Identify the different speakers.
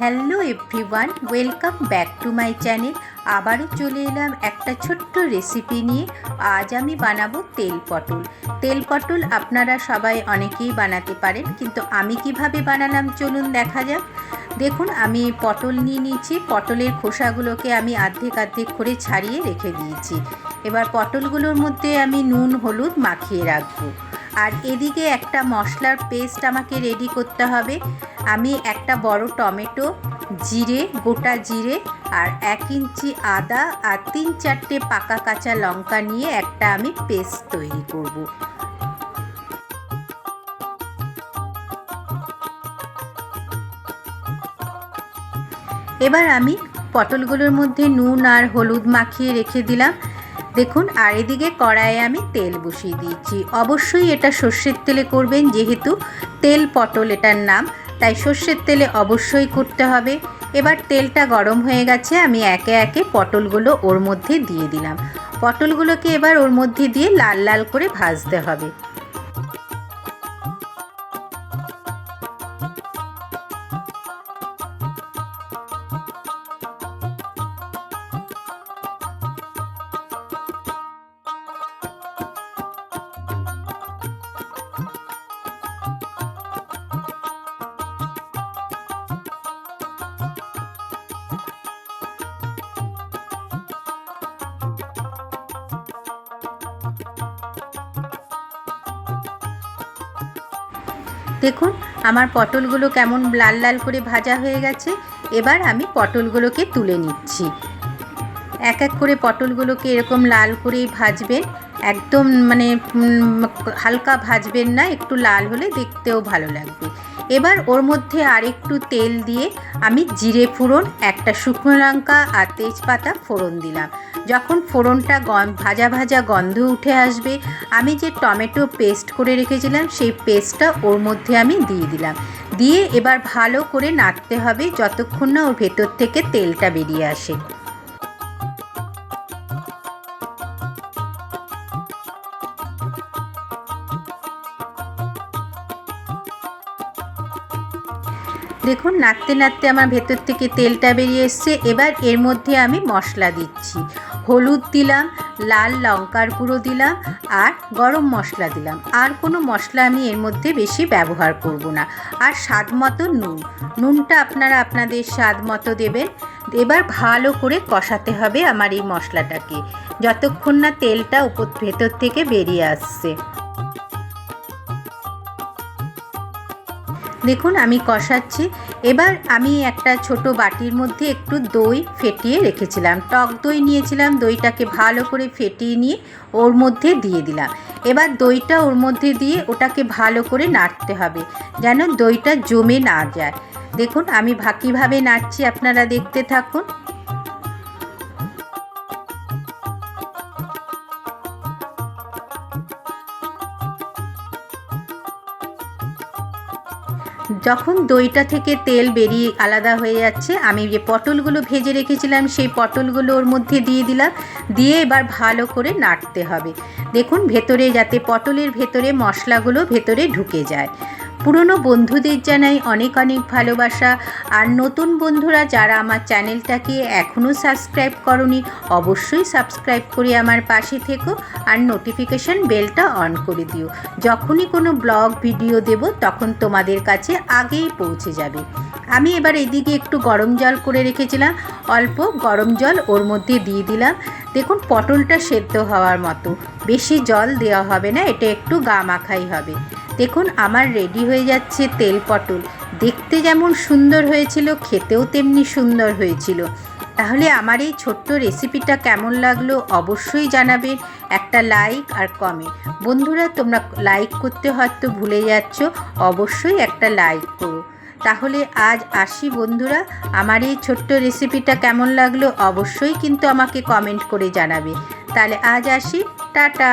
Speaker 1: Hello everyone, welcome back to my channel. আবারও চলে এলাম একটা ছোট্ট রেসিপি নিয়ে। আজ আমি বানাবো তেল পটল। তেল পটল আপনারা সবাই অনেকেই বানাতে পারেন, কিন্তু আমি কীভাবে বানালাম চলুন দেখা যাক। দেখুন, আমি পটল নিয়ে নিয়েছি। পটলের খোসাগুলোকে আমি অর্ধেক অর্ধেক করে ছাড়িয়ে রেখে দিয়েছি। এবার পটলগুলোর মধ্যে আমি নুন, হলুদ মাখিয়ে রাখব। আর এদিকে একটা মশলার পেস্ট আমাকে রেডি করতে হবে আমি একটা বড় টমেটো, জিরে, গোটা জিরে আর এক ইঞ্চি আদা আর তিন চারটে পাকা কাঁচা লঙ্কা নিয়ে একটা আমি পেস্ট তৈরি করব। এবার আমি পটলগুলোর মধ্যে নুন আর হলুদ মাখিয়ে রেখে দিলাম দেখুন, আর এদিকে কড়াইয়ে আমি তেল বসিয়ে দিয়েছি। অবশ্যই এটা সর্ষের তেলে করবেন, যেহেতু তেল পটল এটার নাম, তাই সর্ষের তেলে অবশ্যই করতে হবে। এবার তেলটা গরম হয়ে গেছে, আমি একে একে পটলগুলো ওর মধ্যে দিয়ে দিলাম। পটলগুলোকে এবার ওর মধ্যে দিয়ে লাল লাল করে ভাজতে হবে। দেখুন, আমার পটলগুলো কেমন লাল লাল করে ভাজা হয়ে গেছে। এবার আমি পটলগুলোকে তুলে নিচ্ছি। এক এক করে পটলগুলোকে এরকম লাল করেই ভাজবেন। একদম মানে হালকা ভাজবেন না, একটু লাল হলে দেখতেও ভালো লাগবে। এবার ওর মধ্যে আর একটু তেল দিয়ে আমি জিরে ফোড়ন, একটা শুকনো লঙ্কা আর তেজপাতা ফোড়ন দিলাম। যখন ফোড়নটা ভাজা ভাজা গন্ধ উঠে আসবে, আমি যে টমেটো পেস্ট করে রেখেছিলাম, সেই পেস্টটা ওর মধ্যে আমি দিয়ে দিলাম। দিয়ে এবার ভালো করে নাড়তে হবে যতক্ষণ না ওর ভেতর থেকে তেলটা বেরিয়ে আসে। দেখুন, নাড়তে নাড়তে আমার ভেতর থেকে তেলটা বেরিয়ে এসছে। এবার এর মধ্যে আমি মশলা দিচ্ছি। হলুদ দিলাম, লাল লঙ্কার গুঁড়ো দিলাম আর গরম মশলা দিলাম। আর কোনো মশলা আমি এর মধ্যে বেশি ব্যবহার করব না। আর স্বাদ মতো নুন। নুনটা আপনারা আপনাদের স্বাদ মতো দেবেন। এবার ভালো করে কষাতে হবে আমার এই মশলাটাকে। যতক্ষণ না তেলটা উপর ভেতর থেকে বেরিয়ে আসছে। দেখুন, আমি কষাচ্ছি। এবার আমি একটা ছোট বাটির মধ্যে একটু দই ফেটিয়ে রেখেছিলাম। টক দই নিয়েছিলাম, দইটাকে ভালো করে ফেটিয়ে নিয়ে ওর মধ্যে দিয়ে দিলাম। এবার দইটা ওর মধ্যে দিয়ে ওটাকে ভালো করে নাড়তে হবে, যেন দইটা জমে না যায়। দেখুন, আমি ভাকিভাবে নাড়ছি আপনারা দেখতে থাকুন। যখন দইটা থেকে তেল বেরিয়ে আলাদা হয়ে যাচ্ছে, আমি যে পটলগুলো ভেজে রেখেছিলাম, সেই পটলগুলো ওর মধ্যে দিয়ে দিলাম। দিয়ে এবার ভালো করে নাড়তে হবে। দেখুন, ভেতরে যাতে পটলের ভেতরে মশলাগুলো ভেতরে ঢুকে যায়। পুরনো বন্ধুদের জানাই অনেক অনেক ভালোবাসা। আর নতুন বন্ধুরা যারা আমার চ্যানেলটাকে এখনও সাবস্ক্রাইব করনি, অবশ্যই সাবস্ক্রাইব করে আমার পাশে থেকো আর নোটিফিকেশান বেলটা অন করে দিও। যখনই কোনো ব্লগ, ভিডিও দেব, তখন তোমাদের কাছে আগেই পৌঁছে যাবে। আমি এবার এদিকে একটু গরম জল করে রেখেছিলাম, অল্প গরম জল ওর মধ্যে দিয়ে দিলাম। দেখুন, পটলটা সেদ্ধ হওয়ার মতো। বেশি জল দেওয়া হবে না, এটা একটু গা মাখাই হবে। দেখুন, আমার রেডি হয়ে যাচ্ছে তেল পটল। দেখতে যেমন সুন্দর হয়েছিল, খেতেও তেমনি সুন্দর হয়েছিল। তাহলে আমার এই ছোট্ট রেসিপিটা কেমন লাগল অবশ্যই জানাবেন। একটা লাইক আর কমেন্ট বন্ধুরা, তোমরা লাইক করতে হয়তো ভুলে যাচ্ছ, অবশ্যই একটা লাইক করো। তাহলে আজ আসি বন্ধুরা, আমার এই ছোট্ট রেসিপিটা কেমন লাগল অবশ্যই কিন্তু আমাকে কমেন্ট করে জানাবে। তাহলে আজ আসি, টাটা!